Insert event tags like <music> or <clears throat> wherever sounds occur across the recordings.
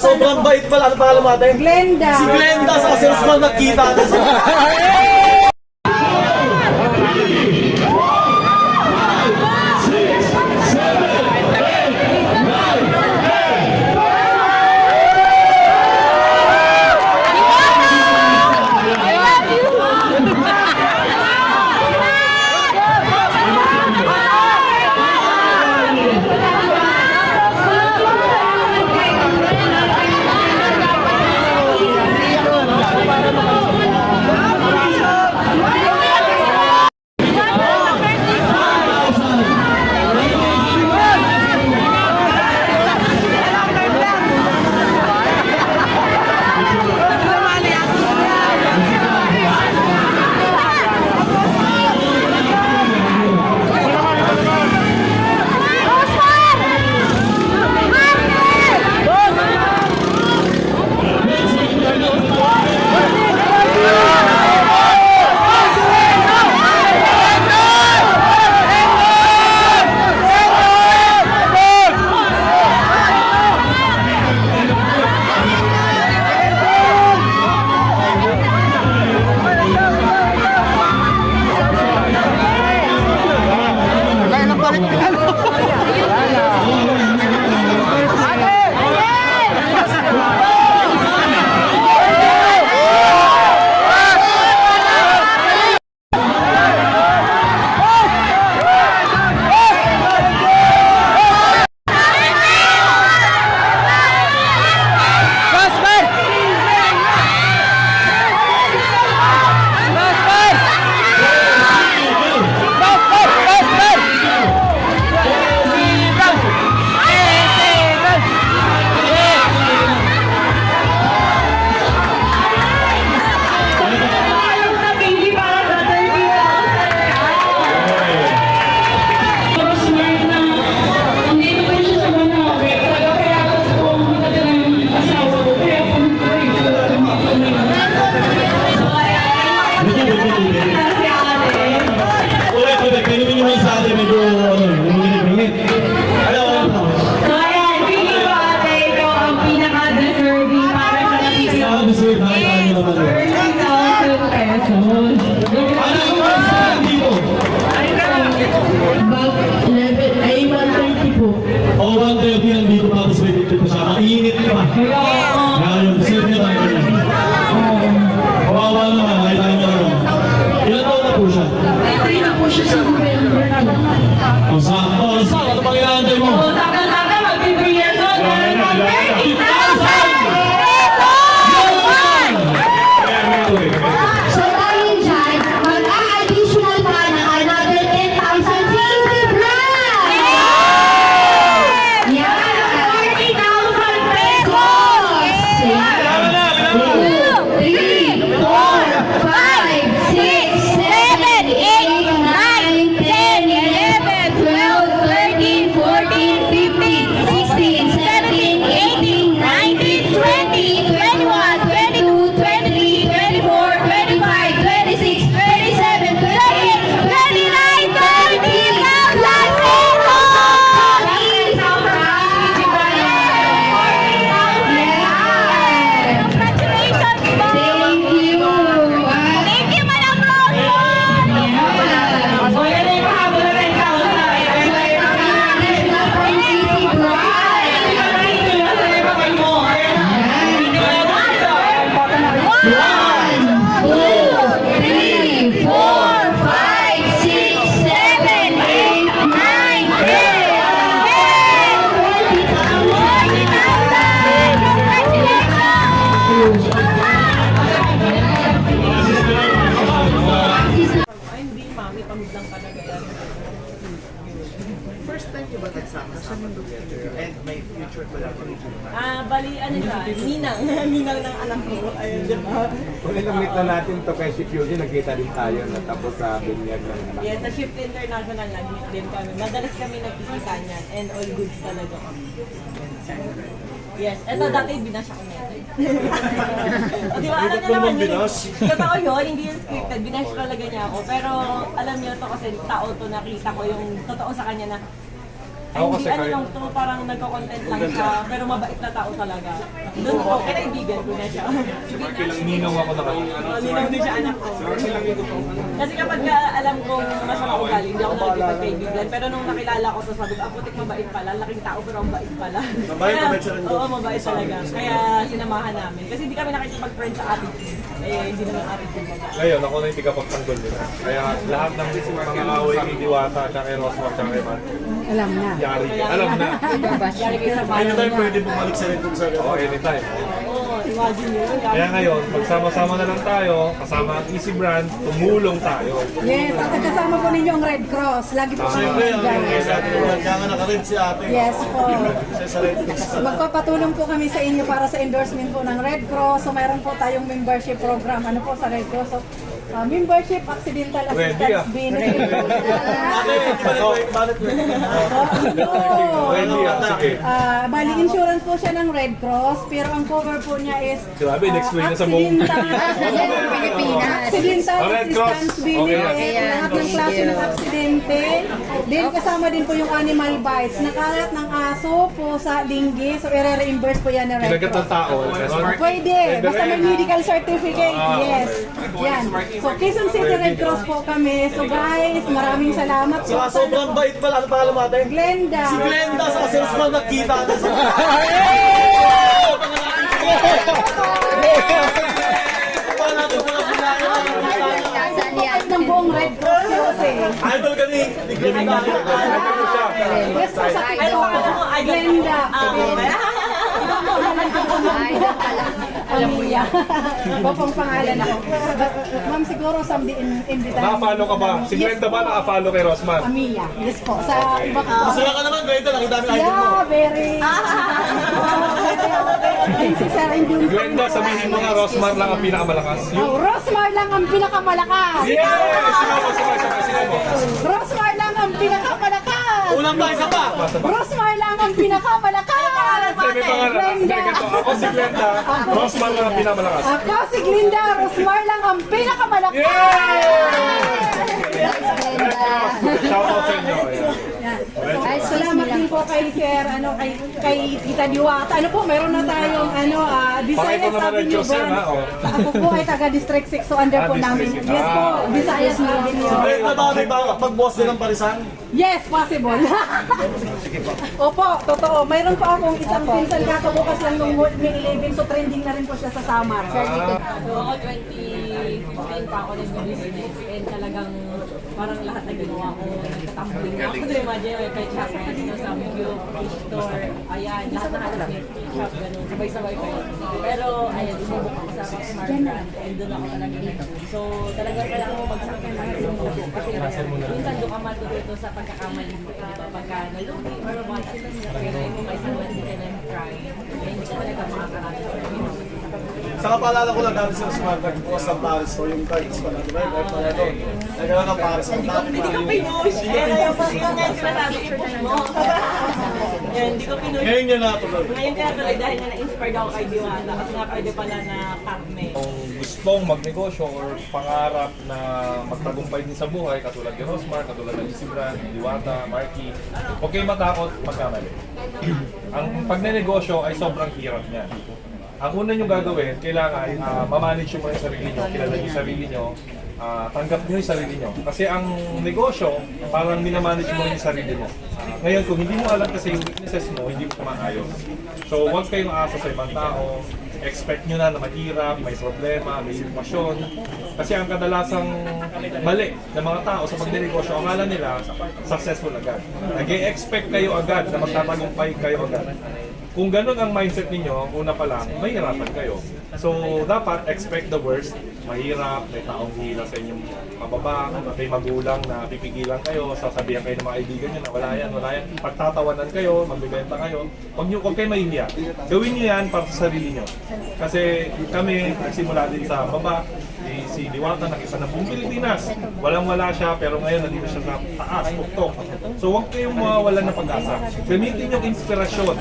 Sobrang bait pala. Ano pangalan mo ate? Glenda. Si Glenda sa Salesman nagkita <laughs> deserve niya tayo. Kawawa naman, nakita niyo naman. Ilan taon na po siya? ay na po siya na natin to kay si Fuji, nagkita din tayo na tapos sa binyag ng anak. Yes, sa Shift International nag-meet din kami. Madalas kami nagkikita niyan and all goods talaga kami. Yes, eto dati binasya ko nito. Di ba, alam niyo naman yun. Totoo yun, hindi yung <laughs> scripted. Binash talaga niya ako. Pero alam niyo to kasi tao to nakita ko yung totoo sa kanya na Ako kasi ano lang to, parang nagko-content lang siya, pero mabait na tao talaga. Doon po, kinaibigan ko na siya. Kilang ninaw ako na kayo. Ninang din siya anak ko. Kasi kapag ka alam kong masama ugali, hindi ako nakikipagkaibigan. Pero nung nakilala ko to, sabi ko, ah, putik mabait pala. Laking tao pero ang bait pala. Mabait, Kaya- mabait siya rin doon. Oo, mabait talaga. Kaya sinamahan namin. Kasi hindi kami nakikipag-friend sa attitude. Eh, hindi naman attitude babae. Ngayon, ako na yung tigapagtanggol nila. Kaya lahat ng mga away kay Diwata, tsaka kay Rosmar, tsaka kay Alam na. yari. Alam na. Anytime pwede bumalik sa rin kung sa Oo, anytime. Imagine yun. Kaya ngayon, magsama-sama na lang tayo, kasama ang Easy Brand, tumulong tayo. Yes, at kasama po ninyo ang Red Cross. Lagi po kami Siyempre, ang nandyan. sa atin, kaya nga nakarin si ate. Yes po. Siya sa rin. Magpapatulong po kami sa inyo para sa endorsement po ng Red Cross. So mayroon po tayong membership program. Ano po sa Red Cross? So, uh, membership accidental Ready, ah. assistance benefit. Ah. Ah, bali insurance po siya ng Red Cross pero ang cover po niya is Grabe, ah, in-explain niya sa buong- accidental- <laughs> Accidental Ah, Red Cross. assistance Okay benefit, lahat ng klase ng aksidente. Then kasama din po yung animal bites. Nakalat ng aso, pusa, linggi. So i-reimburse po yan ng Red Kinagat Cross. ng tao. Pwede, basta may medical certificate, Ah, yes. Yan. So Quezon City Red Cross po kami. So guys, maraming salamat po. Saka sobrang bait pala. Ano pangalan mo ate? Glenda. Si Glenda sa salesman nagkita na sa... Paano mga ng buong Red Cross kasi. Idol ka ni Glenda. Yes po sa Idol. Glenda. Ah, okay. Amelia. Iba pong pangalan ako. Ma'am, siguro sa imbitahan. Naka-follow ka ba? Si Glenda ba naka-follow kay Rosman? Amelia. Yes po. Sa iba ko. Masaya ka naman. Nakita mo yung idol mo. Yeah, very. <laughs> You, sir. Sabihin mo nga Rosmar lang ang pinakamalakas. Oh, Rosmar lang ang pinakamalakas. Yes! Sino mo, sino mo, sino mo, sino mo? Rosmar lang ang pinakamalakas. Ulang ba, isa pa? Rosmar lang ang pinakamalakas. Sabi Ako si Glenda, Rosmar lang ang pinakamalakas. Ako si Glinda. Rosmar lang ang pinakamalakas. Shout out sa inyo. So, salamat din po kay Sir, ano, kay, kay Tita Diwata. Ano po, meron na tayong, ano, ah, Pakita Visayas Avenue branch. oh. Ako po ay taga District 6, so under Ah, po namin. District Yes po, Ah. Visayas Avenue. Ba, may ba, pag boss din ng parisan? Yes, possible. Opo, totoo. Mayroon pa akong isang pinsan kakabukas lang nung May 11, so trending na rin po siya sa Samar. Sir, dito. So ako 2015 pa ako nag-business and talagang parang lahat na ginawa ko, nagtatumbling na ako doon, imagine, may pet shop, no, Samgyup, fish store, ayan, lahat na halos may shop, sabay-sabay ko yun. Pero, ayan, sumubok ako sa Smart Brand and doon ako talaga So, talagang kailangan yung mundo. Kasi minsan doon ka matututo sa pagkakamali mo, di? Pagka nalugi or what, pero mo may isang mali ka ng crime, eh, hindi ka talaga makakarami. Saka paalala ko lang dati sa Smart nag-boss ng Paris o yung pa na, di ba? Kahit pa na ito. Nagkaroon ng Paris. Ang dami Hindi ko pinush. Eh, hindi ko pinush. Ngayon niya natuloy. Ngayon kaya tuloy dahil nga na-inspired ako kay Diwata kasi nga pwede pala na pakme. Kung gustong magnegosyo or pangarap na magtagumpay din sa buhay, katulad ni Rosmar, katulad ng Easy Brand, Diwata, Marky, huwag kayong matakot magkamali. <clears throat> Ang pagnenegosyo ay sobrang hirap niya. Ang una nyo gagawin, kailangan uh, mamanage mo yung sarili nyo, kilala nyo yung sarili nyo, ah, tanggap nyo yung sarili nyo. Kasi ang negosyo, parang minamanage mo yung sarili mo. Ngayon, kung hindi mo alam kasi yung weaknesses mo, hindi mo maayos. So, huwag kayong asa sa ibang tao, expect nyo na na mahirap, may problema, may sitwasyon. Kasi ang kadalasang mali ng mga tao sa pagdinegosyo, ang akala nila, successful agad. Nag-expect kayo agad na magtatagumpay kayo agad. Kung ganun ang mindset ninyo, una pa lang, mahirapan kayo. So, dapat expect the worst. Mahirap, may taong hila sa inyong pababa, may magulang na pipigilan kayo, sasabihan kayo ng mga kaibigan nyo na wala yan, wala yan. Pagtatawanan kayo, magbibenta kayo, huwag nyo, huwag kayo mahihiya. Gawin nyo yan para sa sarili nyo. Kasi kami, nagsimula din sa baba, Si, si Diwata nakita ng buong Pilipinas. Walang-wala siya, pero ngayon nandito siya sa taas, tuktok. So huwag kayong mawawalan ng pag-asa. Gamitin yung inspirasyon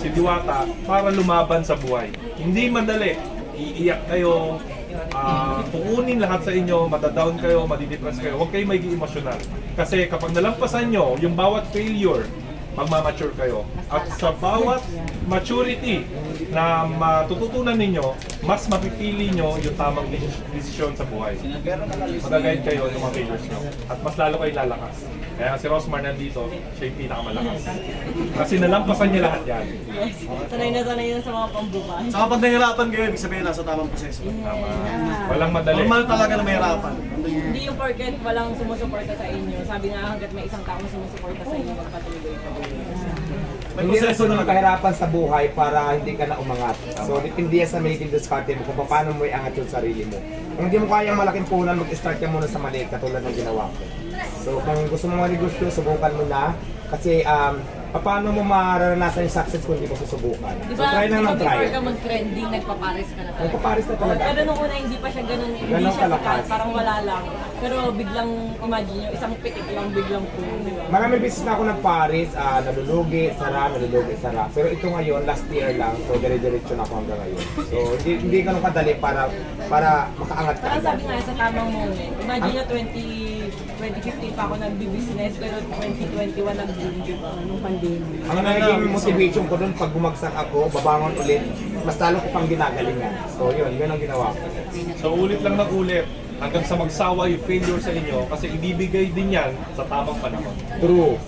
si Diwata para lumaban sa buhay. Hindi madali. Iiyak kayo, ah kukunin lahat sa inyo, matadown kayo, madidepress kayo. Huwag kayong may emosyonal. Kasi kapag nalampasan nyo yung bawat failure, magmamature kayo. At sa bawat maturity na matututunan ninyo, mas mapipili nyo yung tamang desis- desisyon sa buhay. Magaguide kayo ng mga failures nyo. At mas lalo kayo lalakas. Kaya si Rosmar nandito, siya yung pinakamalakas. Kasi nalampasan niya lahat yan. Yes. Sanay na sanay na sa mga pambukas. Saka pag nahihirapan kayo, ibig sabihin nasa tamang proseso. Tama. Walang madali. Normal talaga na mahirapan. Hindi yung porket walang sumusuporta sa inyo. Sabi nga hanggat may isang taong sumusuporta sa inyo, magpatuloy pa May proseso talaga. kahirapan sa buhay para hindi ka na umangat. So, depende yan sa making discarte mo kung paano mo iangat yung sarili mo. Kung hindi mo kayang malaking punan, mag-start ka muna sa maliit katulad ng ginawa ko. So, kung gusto mo manegosyo, subukan mo na. Kasi, um, paano mo mararanasan yung success kung hindi mo susubukan? Di So, try lang ng try. before ka mag-trending, nagpapares ka na talaga? Nagpapares na talaga. Pero nung una, hindi pa siya ganun, hindi Ganun siya kalakas. parang wala lang. Pero biglang, imagine nyo, isang pitik lang, biglang po, di ba? Maraming business na ako nagparis, ah, nalulugi, sara, nalulugi, sara. Pero ito ngayon, last year lang, so dire-diretso na ako hanggang ngayon. So hindi, hindi ganun kadali para para makaangat ka. Parang sabi nga sa tamang moment, imagine nyo 20, 2015 pa ako nagbi-business, pero 2021 nag-boom, di ba? Nung pandemic. Ang naging motivation ko doon, pag bumagsak ako, babangon ulit, mas lalo ko pang ginagalingan. So yun, yun ang ginawa ko. So ulit lang ng ulit hanggang sa magsawa yung failure sa inyo kasi ibibigay din yan sa tamang panahon. True.